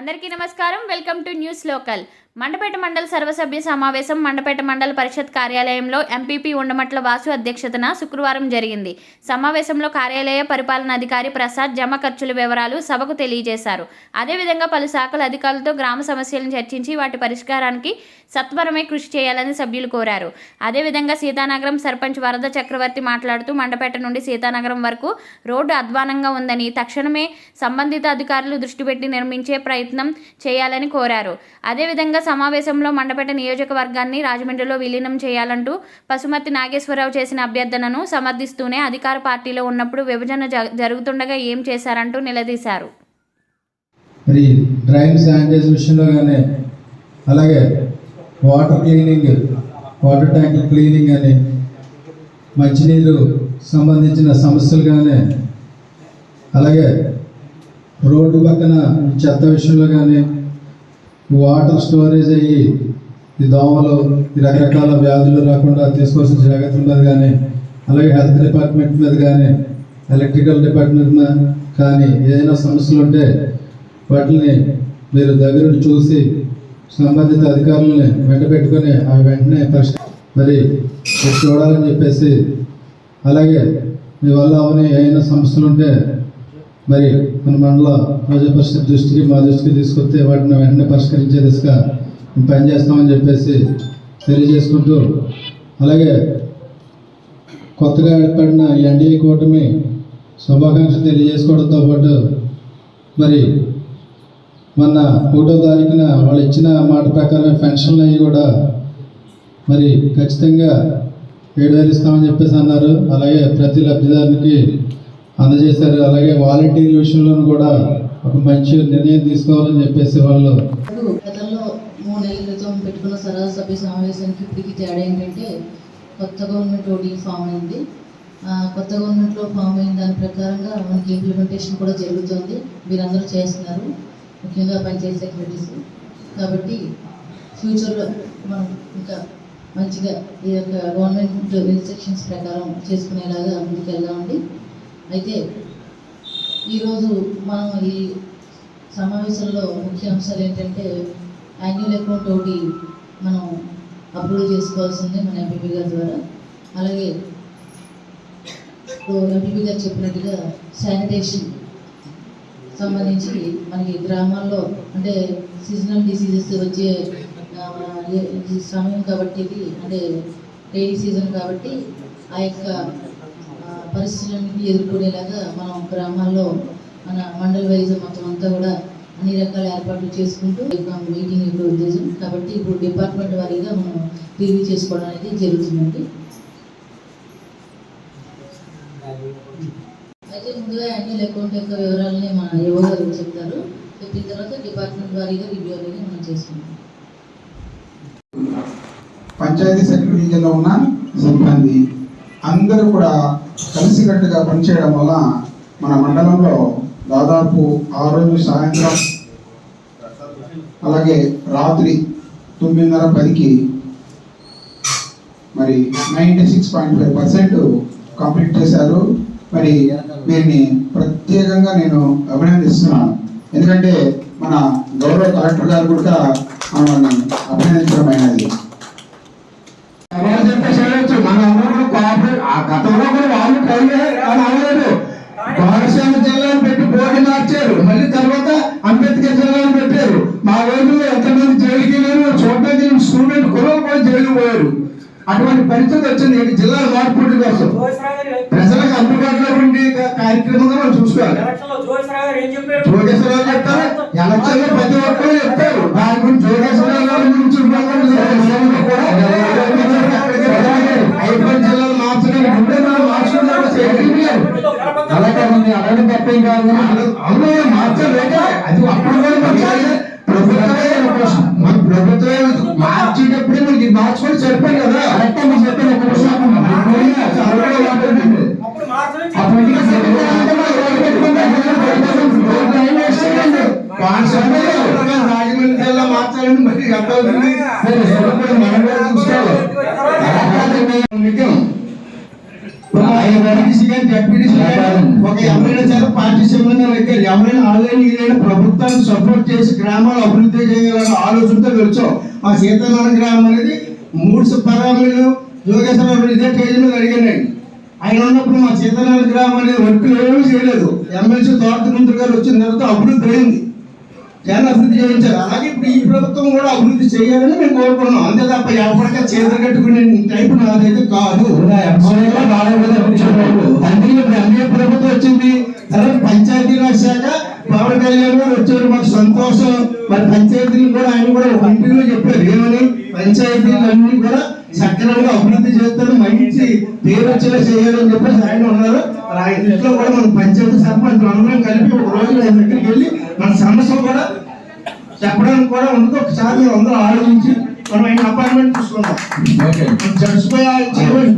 అందరికీ నమస్కారం. Welcome to news local. Mandapeta మండల సర్వసభ్య సమావేశం మండపేట మండల పరిషత్ కార్యాలయంలో ఎంపీపీ ఉండమట్ల వాసు అధ్యక్షతన శుక్రవారం జరిగింది. సమావేశంలో కార్యాలయ పరిపాలనాధికారి ప్రసాద్ జమ ఖర్చుల వివరాలు సభకు తెలియజేశారు. అదేవిధంగా పలు శాఖల అధికారులతో గ్రామ సమస్యలను చర్చించి వాటి పరిష్కారానికి సత్వరమే కృషి చేయాలని సభ్యులు కోరారు. అదేవిధంగా సీతానగరం సర్పంచ్ వరద చక్రవర్తి మాట్లాడుతూ మండపేట నుండి సీతానగరం వరకు రోడ్డు అధ్వానంగా ఉందని తక్షణమే సంబంధిత అధికారులు దృష్టి పెట్టి నిర్మించే ప్రయత్నం చేయాలని కోరారు. అదేవిధంగా సమావేశంలో మండపేట నియోజకవర్గాన్ని రాజమండ్రిలో విలీనం చేయాలంటూ పశుమతి నాగేశ్వరరావు చేసిన అభ్యర్థనను సమర్థిస్తూనే అధికార పార్టీలో ఉన్నప్పుడు విభజన జరుగుతుండగా ఏం చేశారంటూ నిలదీశారు. మరి డ్రైన్ శానిటైజ్ విషయంలో కానీ అలాగే water cleaning water tank cleaning అని మంచినీరు సంబంధించిన సమస్యలు కానీ అలాగే రోడ్డు పక్కన చెత్త విషయంలో కానీ వాటర్ స్టోరేజ్ అయ్యి ఈ దోమలు ఈ రకరకాల వ్యాధులు రాకుండా తీసుకోవాల్సిన జాగ్రత్త ఉండదు కానీ అలాగే హెల్త్ డిపార్ట్మెంట్ మీద కానీ ఎలక్ట్రికల్ డిపార్ట్మెంట్ మీద కానీ ఏదైనా సమస్యలు ఉంటే వాటిని మీరు దగ్గర చూసి సంబంధిత అధికారులని వెంట పెట్టుకొని అవి వెంటనే పరిష్క మరి చూడాలని చెప్పేసి అలాగే మీ వల్ల అవని ఏమైనా సమస్యలు ఉంటే మరి మన మండల ప్రజా పరిషత్ దృష్టికి మా దృష్టికి తీసుకొస్తే వాటిని వెంటనే పరిష్కరించే దిశగా మేము పనిచేస్తామని చెప్పేసి తెలియజేసుకుంటూ అలాగే కొత్తగా ఏర్పడిన ఎన్డీఏ కూటమి శుభాకాంక్షలు తెలియజేసుకోవడంతో పాటు మరి మొన్న ఒకటో తారీఖున వాళ్ళు ఇచ్చిన మాట ప్రకారం పెన్షన్లు అవి కూడా మరి ఖచ్చితంగా ఏడు వేలు ఇస్తామని చెప్పేసి అన్నారు. అలాగే ప్రతి లబ్ధిదారునికి అందజేశారు. అలాగే వాలంటీర్ల విషయంలో కూడా ఒక మంచి నిర్ణయం తీసుకోవాలని చెప్పేసి వాళ్ళు గతంలో మూడు నెలల క్రితం పెట్టుకున్న సభ్య సమావేశానికి ఇప్పటికి తేడా ఏంటంటే కొత్త గవర్నమెంట్ ఒకటి ఫామ్ అయింది. కొత్త గవర్నమెంట్లో ఫామ్ అయిన దాని ప్రకారంగా మనకి ఇంప్లిమెంటేషన్ కూడా జరుగుతుంది. మీరందరూ చేస్తున్నారు. ముఖ్యంగా పంచాయతీ సెక్రటరీస్ కాబట్టి ఫ్యూచర్లో మనం ఇంకా మంచిగా ఈ యొక్క గవర్నమెంట్ ఇన్స్ట్రక్షన్స్ ప్రకారం చేసుకునేలాగా ముందుకు వెళ్దామండి అయితే ఈరోజు మనం ఈ సమావేశంలో ముఖ్య అంశాలు ఏంటంటే యాన్యువల్ అకౌంట్ ఒకటి మనం అప్రూవ్ చేసుకోవాల్సింది మన ఎంపీపీ గారి ద్వారా. అలాగే ఎంపీపీ గారు చెప్పినట్టుగా శానిటేషన్ సంబంధించి మనకి గ్రామాల్లో అంటే సీజనల్ డిసీజెస్ వచ్చే సమయం కాబట్టి అంటే రైనీ సీజన్ కాబట్టి ఆ యొక్క పరిస్థితులన్నింటినీ ఎదుర్కొనేలాగా మనం గ్రామాల్లో మన మండల వైజ్ మొత్తం అంతా కూడా అన్ని రకాల ఏర్పాట్లు చేసుకుంటూ మీటింగ్ యొక్క ఉద్దేశం. కాబట్టి ఇప్పుడు డిపార్ట్మెంట్ వారీగా మనం రివ్యూ చేసుకోవడం అనేది జరుగుతుందండి. అయితే ముందుగా యాన్యువల్ అకౌంట్ యొక్క వివరాలని మన యువ గారు చెప్తారు. చెప్పిన తర్వాత డిపార్ట్మెంట్ వారీగా రివ్యూ అనేది మనం చేసుకుంటాం. పంచాయతీ సెక్రటరీలో ఉన్న సిబ్బంది అందరూ కూడా కలిసికట్టుగా పనిచేయడం వల్ల మన మండలంలో దాదాపు ఆ రోజు సాయంత్రం అలాగే రాత్రి తొమ్మిదిన్నర పదికి మరి ninety six point five percent complete చేశారు. మరి వీరిని ప్రత్యేకంగా నేను అభినందిస్తున్నాను. ఎందుకంటే మన గౌరవ కలెక్టర్ గారు కూడా మనల్ని అభినందించడమైనది. అయినది చేయొచ్చు ఆ గతంలో కూడా వాళ్ళు ట్రై చేయాలి అవ్వలేదు కోనసీమ జిల్లాను పెట్టి బోర్డు మార్చారు. మళ్ళీ తర్వాత అంబేద్కర్ జిల్లాను పెట్టారు. మా ఊళ్ళో ఎంతమంది జైలుకి వెళ్ళారు? చూడడానికి స్టూడెంట్ కుర్రలు కూడా జైలు పోయారు. అటువంటి పరిస్థితి వచ్చింది. జిల్లా మార్పుడి కోసం. ప్రజలకు అందుబాటులో ఉండే కార్యక్రమంగా మనం చూసుకోవాలి. జోగేశ్వరరావు చెప్తారు ఎలక్షన్ ప్రతి ఒక్కరు అలాగే ఉంది అలాగే తప్పేం కాదు అవును మార్చలేక అది అప్పుడు ప్రశ్న. మన ప్రభుత్వమే మార్చేటప్పుడే మనకి మార్చుకొని సరిపోయి కదా కరెక్ట్ చెప్పిన ఒక విషయం మనం రాజమండ్రి జిల్లా మార్చాలని మరి సరే, మనం కూడా చూసుకోవాలి. నిజం. ఒక ఎవరైనా సరే పార్టీ సింబల్ ఎక్కారు ఎవరైనా ఆన్లైన్ ఈలైన ప్రభుత్వాన్ని సపోర్ట్ చేసి గ్రామాలు అభివృద్ధి చేయాలనే ఆలోచనతో వచ్చాం మా సీతారామ గ్రామం అనేది మూడు సుబ్బారాములు యోగేశ్వరరావు ఇదే మీద అడిగానండి. ఆయన ఉన్నప్పుడు మా సీతారామ గ్రామం అనేది వర్కులు ఏమీ చేయలేదు. ఎమ్మెల్సీ తోట మంత్రి గారు వచ్చిన తర్వాత అభివృద్ధి అయింది. జగన్ అభివృద్ధి చేయించారు. అలాగే ఇప్పుడు ఈ ప్రభుత్వం కూడా అభివృద్ధి చేయాలని మేము కోరుకున్నాం ఎవరికైనా చేతులు కట్టుకునే టైపు నాదైతే కాదు. అందుకే ఇప్పుడు ఎంఏ ప్రభుత్వం వచ్చింది. తర్వాత పంచాయతీ రాజ్ శాఖ పవన్ కళ్యాణ్ గారు వచ్చారు మాకు సంతోషం. మరి పంచాయతీలు కూడా ఆయన కూడా ఒక ఇంటిలో చెప్పారు. ఏమని? పంచాయతీలు అన్ని కూడా సక్రమంగా అభివృద్ధి చేస్తారు మంచి పేరు వచ్చేలా చేయాలని చెప్పేసి ఆయన ఉన్నారు. ఆయన ఇంట్లో కూడా మన పంచాయతీ సర్పంచ్ అందరం కలిపి ఒక రోజు ఆయన దగ్గరికి వెళ్ళి మన సమస్యలు కూడా చెప్పడానికి కూడా ఉంది ఒకసారి అందరూ ఆలోచించి మనం ఆయన అపాయింట్మెంట్ తీసుకుందాం. చేయమని